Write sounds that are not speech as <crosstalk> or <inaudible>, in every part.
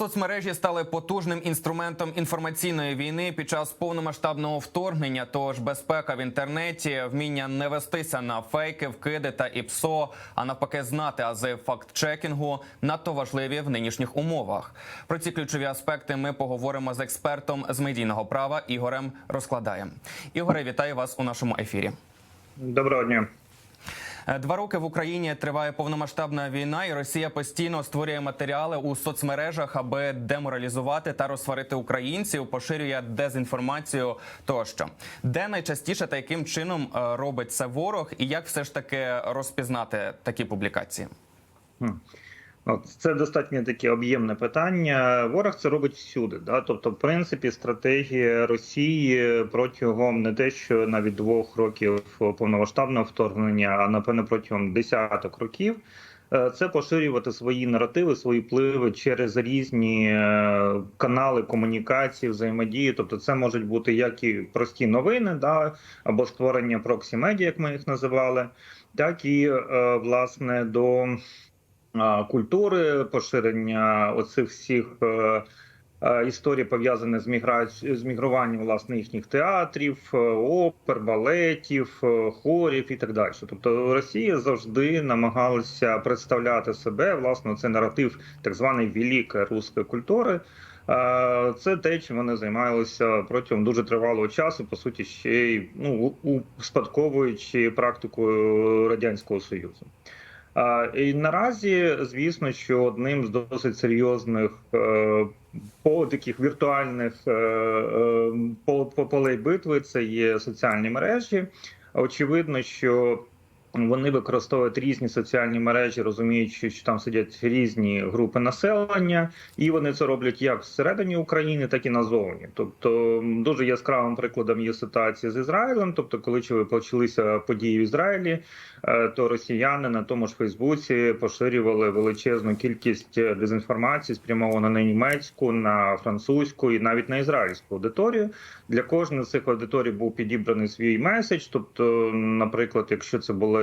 Соцмережі стали потужним інструментом інформаційної війни під час повномасштабного вторгнення. Тож безпека в інтернеті, вміння не вестися на фейки, вкиди та ІПСО, а навпаки, знати ази факт-чекінгу надто важливі в нинішніх умовах. Про ці ключові аспекти ми поговоримо з експертом з медійного права Ігорем Розкладаєм. Ігоре, вітаю вас у нашому ефірі. Доброго дня. Е, Два роки в Україні триває повномасштабна війна, і Росія постійно створює матеріали у соцмережах, аби деморалізувати та розсварити українців, поширює дезінформацію. Тощо, де найчастіше та яким чином е, робить це ворог, і як все ж таки розпізнати такі публікації? Це достатньо таке об'ємне питання. Ворог це робить всюди. Да? Тобто, в принципі, стратегія Росії протягом не те, що навіть двох років повномасштабного вторгнення, а напевно протягом десяток років. е, Це поширювати свої наративи, свої впливи через різні е, канали комунікації, взаємодії. Тобто, це можуть бути як і прості новини, да, або створення проксі медіа, як ми їх називали, так і е, власне до культури, поширення оцих всіх е, е, історій пов'язаних з міграцією з мігруванням власне їхніх театрів, е, опер, балетів, хорів і так далі. Тобто Росія завжди намагалася представляти себе власне цей наратив так званої великої руської культури. Це те, чим вони займалися протягом дуже тривалого часу, по суті, ще й ну успадковуючи практику радянського союзу. І наразі, звісно, що одним з досить серйозних е, по таких віртуальних е, е, по- по- полей битви це є соціальні мережі. Очевидно, що вони використовують різні соціальні мережі, розуміючи, що там сидять різні групи населення, і вони це роблять як всередині України, так і назовні. Тобто, дуже яскравим прикладом є ситуація з Ізраїлем. Тобто, коли чи почалися події в Ізраїлі, е, то росіяни на тому ж Фейсбуці поширювали величезну кількість е, дезінформації, спрямовану на німецьку, на французьку і навіть на ізраїльську аудиторію. Для кожної з цих аудиторій був підібраний свій меседж. Тобто, наприклад, якщо це були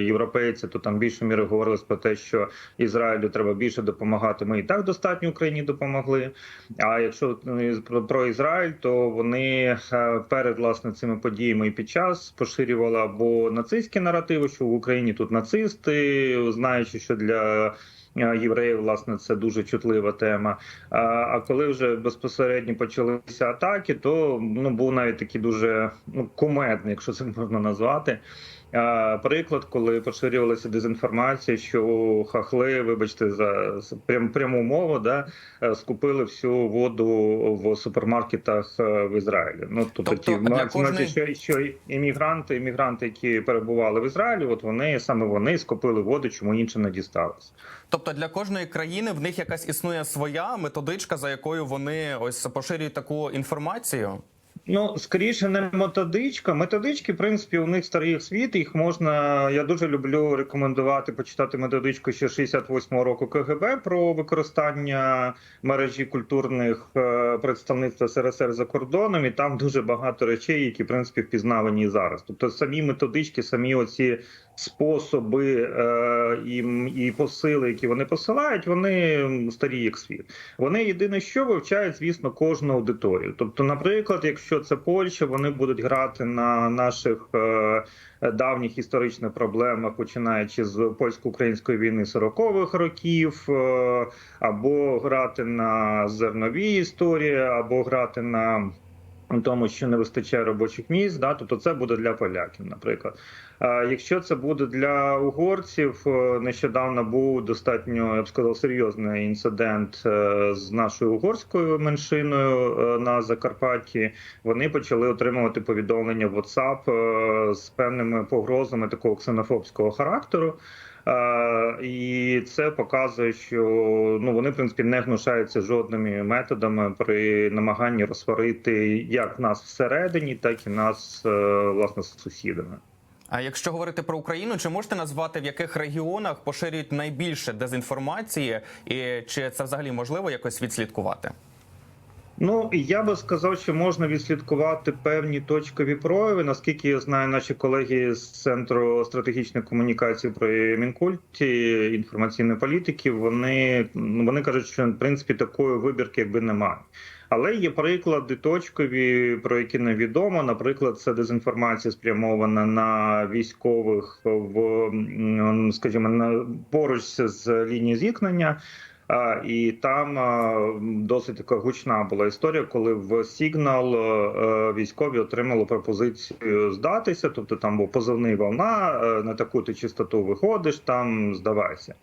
європейці, то там більше міри говорилось про те, що Ізраїлю треба більше допомагати. Ми і так достатньо Україні допомогли. А якщо е, про- Ізраїль, то вони е, перед власне цими подіями і під час поширювали або нацистські наративи, що в Україні тут нацисти, знаючи, що для е, євреїв власне це дуже чутлива тема. А коли вже безпосередньо почалися атаки, то ну був навіть такий дуже ну кумедний, якщо це можна назвати. Приклад, коли поширювалася дезінформація, що хахли, вибачте, за прям пряму мову, да е, скупили всю воду в супермаркетах е, в Ізраїлі. Ну тобто, Тобто ті для кожної- що, що іммігранти, іммігранти, які перебували в Ізраїлі, от вони саме вони скупили воду, чому іншим не дісталось. Тобто для кожної країни в них якась існує своя методичка, за якою вони ось поширюють таку інформацію. Ну, скоріше, не методичка. Методички, в принципі, у них старий світ. Їх можна. Я дуже люблю рекомендувати почитати методичку ще 68-го року КГБ про використання мережі культурних е, представництв СРСР за кордоном. І там дуже багато речей, які в принципі впізнавані зараз. Тобто, самі методички, самі оці способи е, і, і посили, які вони посилають, вони старі як світ. Вони єдине, що вивчають, звісно, кожну аудиторію. Тобто, наприклад, якщо це Польща, вони будуть грати на наших е, давніх історичних проблемах, починаючи з польсько-української війни 40-х років, е, або грати на зерновій історії, або грати на тому, що не вистачає робочих місць, да, тобто це буде для поляків, наприклад. А якщо це буде для угорців, е, нещодавно був достатньо, я б сказав, серйозний інцидент е, з нашою угорською меншиною е, на Закарпатті. Вони почали отримувати повідомлення в WhatsApp з певними погрозами такого ксенофобського характеру. Е, І це показує, що ну вони в принципі не гнушаються жодними методами при намаганні розсварити як нас всередині, так і нас е, власне з сусідами. А якщо говорити про Україну, чи можете назвати в яких регіонах поширюють найбільше дезінформації, і чи це взагалі можливо якось відслідкувати? Ну я би сказав, що можна відслідкувати певні точкові прояви. Наскільки я знаю, наші колеги з центру стратегічної комунікації при Мінкульті інформаційної політики. Вони вони кажуть, що в принципі такої вибірки якби немає. Але є приклади точкові, про які невідомо. Наприклад, це дезінформація спрямована на військових в скажімо, на поруч з лінії зіткнення. І там досить така гучна була історія, коли в Сігнал е, військові отримали пропозицію здатися. Тобто там був позивний волна, е, на таку ти чистоту виходиш, там здавайся.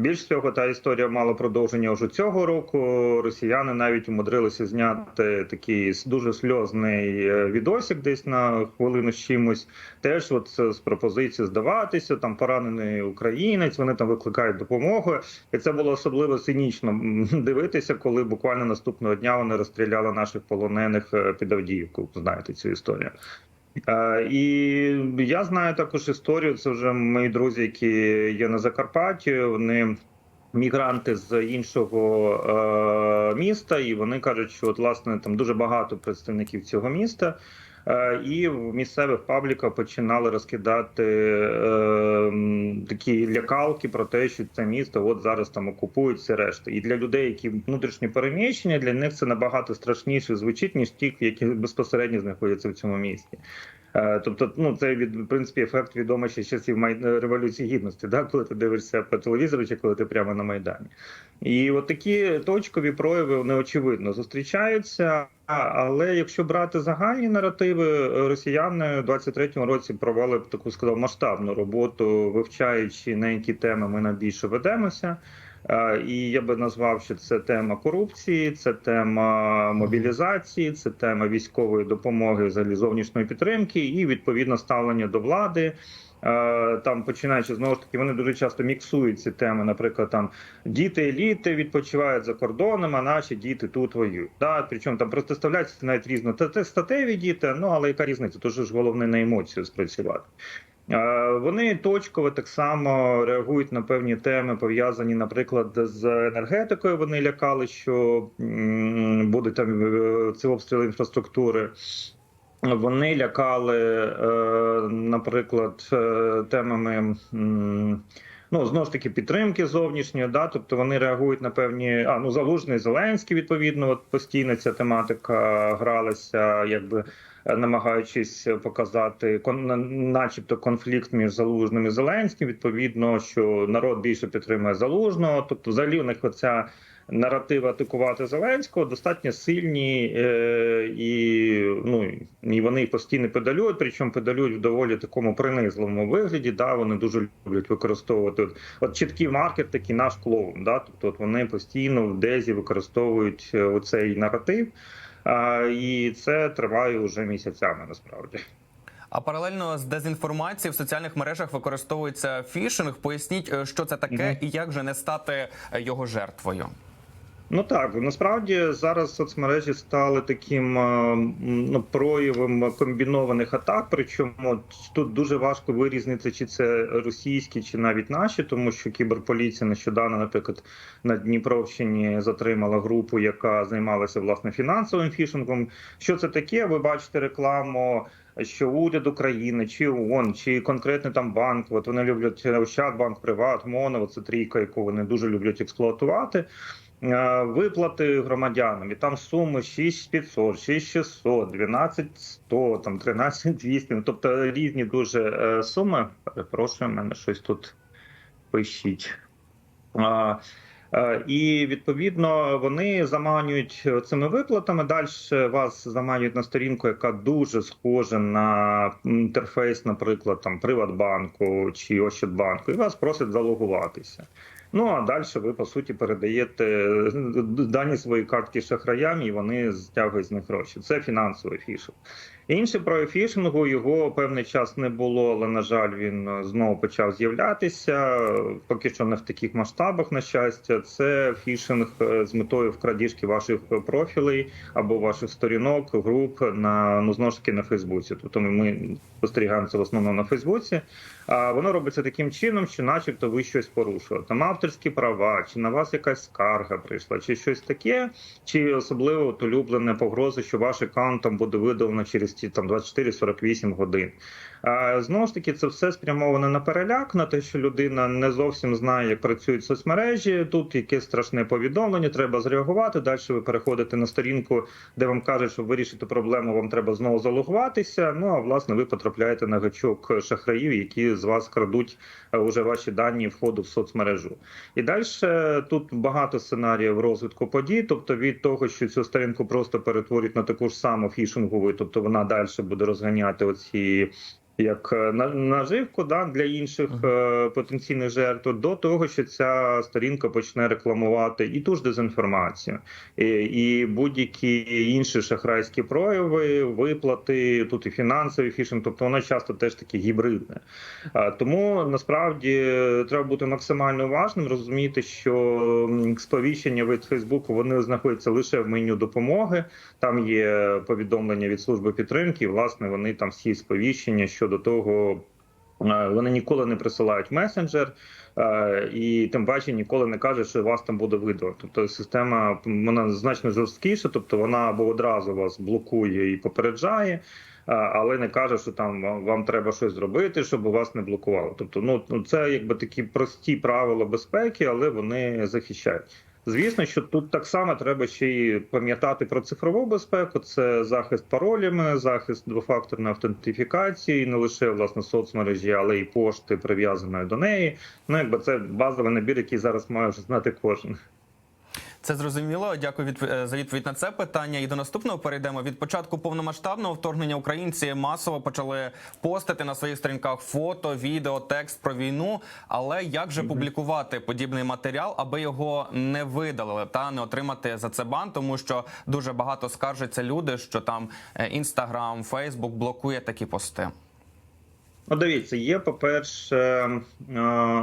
Більш цього, та історія мала продовження вже цього року. Росіяни навіть умудрилися зняти такий дуже сльозний е, відосик, десь на хвилину з чимось. Теж от з пропозиції здаватися, там поранений українець. Вони там викликають допомогу, і це було особливо цинічно дивитися, коли буквально наступного дня вони розстріляли наших полонених е, під Авдіївку. Знаєте цю історію. Е, І я знаю також історію. Це вже мої друзі, які є на Закарпатті. Вони мігранти з іншого е, міста, і вони кажуть, що от власне там дуже багато представників цього міста. Е, І в місцевих пабліках починали розкидати е, такі лякалки про те, що це місто от зараз там окупують все решта. І для людей, які внутрішні переміщення, для них це набагато страшніше звучить, ніж ті, які безпосередньо знаходяться в цьому місті. Е, Тобто, ну це від в принципі ефект відомий ще з часів Май- революції гідності, да, коли ти дивишся по телевізору, чи коли ти прямо на майдані. І от такі точкові прояви вони очевидно зустрічаються. Але якщо брати загальні наративи, е, росіяни в 23-му році провели б таку сказав масштабну роботу, вивчаючи на які теми ми найбільше ведемося. Е, І я би назвав, що це тема корупції, це тема мобілізації, це тема військової допомоги, взагалі зовнішньої підтримки і відповідно ставлення до влади. Е, Там починаючи знову ж таки, вони дуже часто міксують ці теми. Наприклад, там діти еліти відпочивають за кордоном, а наші діти тут воюють. Да? Причому там протиставляються навіть різно та те статеві діти. Ну але яка різниця? Тож ж головне на емоцію спрацювати. Е, Вони точково так само реагують на певні теми, пов'язані, наприклад, з енергетикою. Вони лякали, що будуть там е, ці обстріли інфраструктури. Вони лякали, е, наприклад, темами. Ну, знову ж таки, підтримки зовнішньої, да, тобто вони реагують на певні. А ну залужний Зеленський, відповідно, от постійно ця тематика гралася, якби е, намагаючись показати начебто конфлікт між залужним і Зеленським. Відповідно, що народ більше підтримує залужного. Тобто, взагалі у них оця наратив атакувати Зеленського достатньо сильні, е, і ну і вони постійно педалюють, причому педалюють в доволі такому принизливому вигляді. Да, вони дуже люблять використовувати от, от чіткий маркет, такий наш клоун. Да, тобто от вони постійно в дезі використовують е, оцей наратив. А, і це триває вже місяцями насправді. А паралельно з дезінформацією в соціальних мережах використовується фішинг. Поясніть, е, що це таке Мгм. і як же не стати е, його жертвою. Ну так насправді зараз соцмережі стали таким е, ну, проявом комбінованих атак. Причому тут дуже важко вирізнити, чи це російські, чи навіть наші, тому що кіберполіція нещодавно, наприклад, на Дніпровщині затримала групу, яка займалася власне фінансовим фішингом. Що це таке? Ви бачите рекламу. Що уряд України, чи ООН, чи конкретний там банк, от вони люблять Ощадбанк, Приват, Моно, це трійка, яку вони дуже люблять експлуатувати. Е, Виплати громадянам і там суми 6500, 6600, 12100, там 13200, ну, тобто різні дуже е, суми. Перепрошую, мене щось тут пишіть. Е, І відповідно вони заманюють цими виплатами. Далі вас заманюють на сторінку, яка дуже схожа на інтерфейс, наприклад, там Приватбанку чи Ощадбанку, і вас просять залогуватися. Ну а далі ви по суті передаєте дані свої картки шахраям, і вони стягують з них гроші. Це фінансовий фішинг. Інший прояв фішингу його певний час не було, але на жаль, він е, знову почав з'являтися. Поки що не в таких масштабах, на щастя. Це фішинг е, з метою вкрадіжки ваших профілей або ваших сторінок, груп на ну знову ж таки на Фейсбуці. Тобто ми спостерігаємо це в основному на Фейсбуці. А воно робиться таким чином, що, начебто, ви щось порушили. Там авторські права, чи на вас якась скарга прийшла, чи щось таке, чи особливо от улюблене погрози, що ваш аккаунт там буде видалено через ті там 24-48 годин. А, знову ж таки, це все спрямоване на переляк, на те, що людина не зовсім знає, як працюють соцмережі. Тут якесь страшне повідомлення, треба зреагувати. Далі ви переходите на сторінку, де вам кажуть, щоб вирішити проблему, вам треба знову залогуватися. Ну а власне ви потрапляєте на гачок шахраїв, які з вас крадуть е, уже ваші дані входу в соцмережу. І далі тут багато сценаріїв розвитку подій, тобто від того, що цю сторінку просто перетворюють на таку ж саму фішингову, тобто вона далі буде розганяти оці. Як е, на- наживку да, для інших е, потенційних жертв, до того, що ця сторінка почне рекламувати і ту ж дезінформацію, і, і будь-які інші шахрайські прояви, виплати, тут і фінансовий фішинг, тобто воно часто теж таке гібридне. Тому насправді треба бути максимально уважним, розуміти, що сповіщення від Фейсбуку вони знаходяться лише в меню допомоги. Там є повідомлення від служби підтримки, і власне вони там всі сповіщення щодо того. е, Вони ніколи не присилають месенджер, е, і тим паче ніколи не кажуть, що вас там буде видно. Тобто система вона значно жорсткіша, тобто вона або одразу вас блокує і попереджає, але не каже, що там вам- треба щось зробити, щоб вас не блокувало. Тобто, ну, це якби такі прості правила безпеки, але вони захищають. Звісно, що тут так само треба ще й пам'ятати про цифрову безпеку. Це захист паролями, захист двофакторної автентифікації, не лише власне соцмережі, але й пошти прив'язаної до неї. Ну якби це базовий набір, який зараз має вже знати кожен. Це зрозуміло. Дякую від, е, за відповідь на це питання. І до наступного перейдемо. Від початку повномасштабного вторгнення українці масово почали постити на своїх сторінках фото, відео, текст про війну. Але як же публікувати подібний матеріал, аби його не видалили та не отримати за це бан? Тому що дуже багато скаржаться люди, що там інстаграм, фейсбук блокує такі пости. Ну, дивіться, є по-перше, е,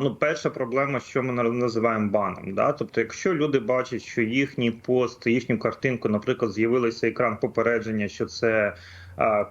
ну, перша проблема, що ми на- називаємо баном. Да? Тобто, якщо люди бачать, що їхній пост, їхню картинку, наприклад, з'явилися екран попередження, що це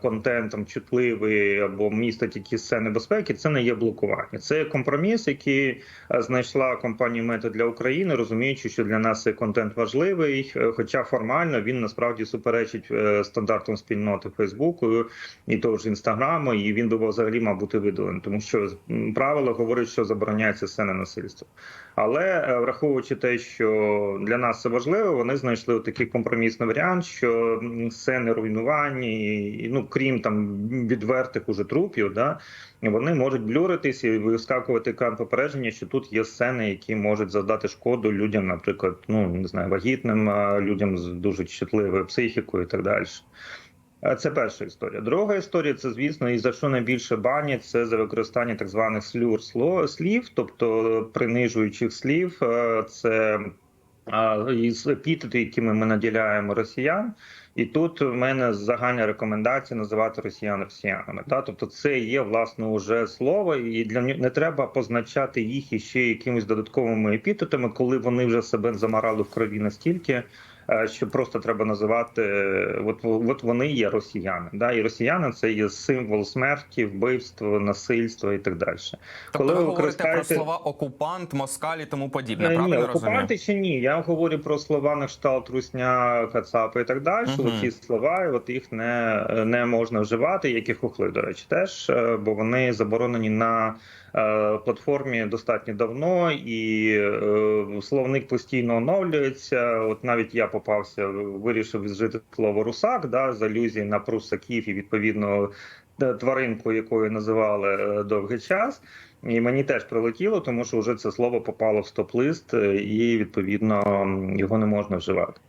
контент там чутливий або містить якісь сцени безпеки, це не є блокування. Це компроміс, який знайшла компанія Мета для України, розуміючи, що для нас цей контент важливий, е, хоча формально він насправді суперечить е, стандартам спільноти Фейсбуку і того ж інстаграму, і він би взагалі мав бути видалений, тому що м, правило говорить, що забороняється сцена насильства. Але е, враховуючи те, що для нас це важливо, вони знайшли такий компромісний варіант, що сцени руйнування, і, ну крім там відвертих уже трупів, да вони можуть блюритись і вискакувати екран попередження, що тут є сцени, які можуть завдати шкоду людям, наприклад, ну не знаю, вагітним людям з дуже чутливою психікою і так далі. Е, Це перша історія. Друга історія це, звісно, і за що найбільше банять, це за використання так званих слюр слів, тобто принижуючих слів. Е, Це а, із епітети, якими ми наділяємо росіян. І тут в мене загальна рекомендація називати росіян росіянами. Да? Тобто, це є власне уже слово, і для не треба позначати їх іще якимись додатковими епітетами, коли вони вже себе замарали в крові настільки, е, що просто треба називати е, от, от вони є росіяни. Да? І росіяни це є символ смерті, вбивства, насильства і так далі. Тобто ви говорите про слова окупант, москаль і тому подібне. Е, Ні, розумію? окупанти ще ні. Я говорю про слова на кшталт русня, кацапи і так далі. Мгм. Оці слова, от їх не, не можна вживати, як і хухли, до речі, теж, е, бо вони заборонені на е, платформі достатньо давно, і е, словник постійно оновлюється. От навіть я попався, вирішив зжити слово русак, да, з алюзії на прусаків і відповідно тваринку, якою називали е, довгий час. І мені теж прилетіло, тому що вже це слово попало в стоп-лист, е, і відповідно його не можна вживати.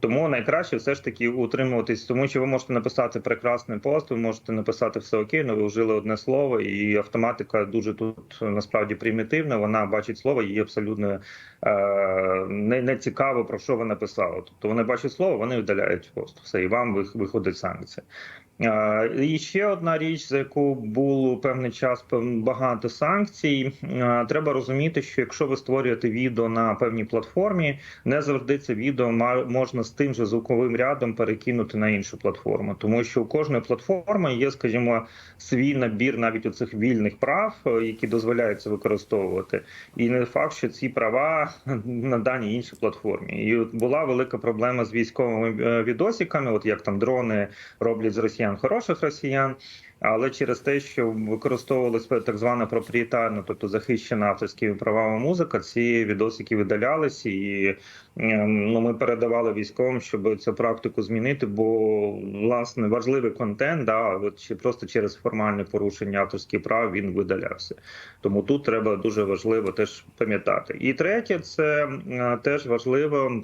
Тому найкраще все ж таки утримуватись, тому що ви можете написати прекрасний пост, ви можете написати все окей, але ви вжили одне слово, і автоматика дуже тут насправді примітивна. Вона бачить слово, їй абсолютно е, не, не цікаво про що ви написали. Тобто вони бачать слово, вони видаляють пост. Все, і вам вих- виходить санкція. Е, І ще одна річ, за яку було певний час багато санкцій. Е, Треба розуміти, що якщо ви створюєте відео на певній платформі, не завжди це відео можна з тим же звуковим рядом перекинути на іншу платформу, тому що у кожної платформи є, скажімо, свій набір навіть у цих вільних прав, е, які дозволяються використовувати, і не факт, що ці права на даній іншій платформі. І була велика проблема з військовими відосиками, от як там дрони роблять з росіян хороших росіян. Але через те, що використовувалась так звана проприєтарна, тобто захищена авторськими правами музика, ці відосики видалялися, і е, ну ми передавали військовим, щоб цю практику змінити. Бо власне важливий контент, да, чи просто через формальне порушення авторських прав він видалявся. Тому тут треба дуже важливо теж пам'ятати. І третє, це е, теж важливо.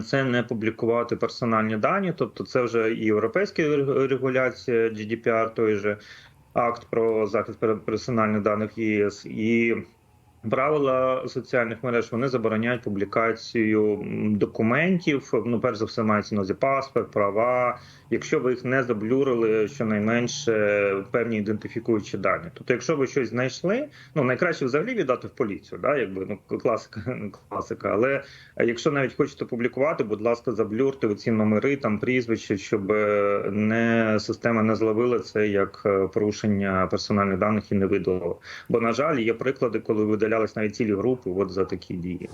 Це не публікувати персональні дані, тобто це вже і європейська регуляція GDPR, той же акт про захист персональних даних ЄС і. Правила соціальних мереж вони забороняють публікацію документів. Ну, перш за все, мається увазі паспорт, права, якщо ви їх не заблюрили щонайменше певні ідентифікуючі дані. Тобто, якщо ви щось знайшли, ну найкраще взагалі віддати в поліцію, да, якби ну класика, <laughs> класика. Але якщо навіть хочете публікувати, будь ласка, заблюрте оці номери, там прізвища, щоб е, не система не зловила це як е, порушення персональних даних і не видала. Бо на жаль, є приклади, коли видалялись навіть цілі групи, от за такі дії.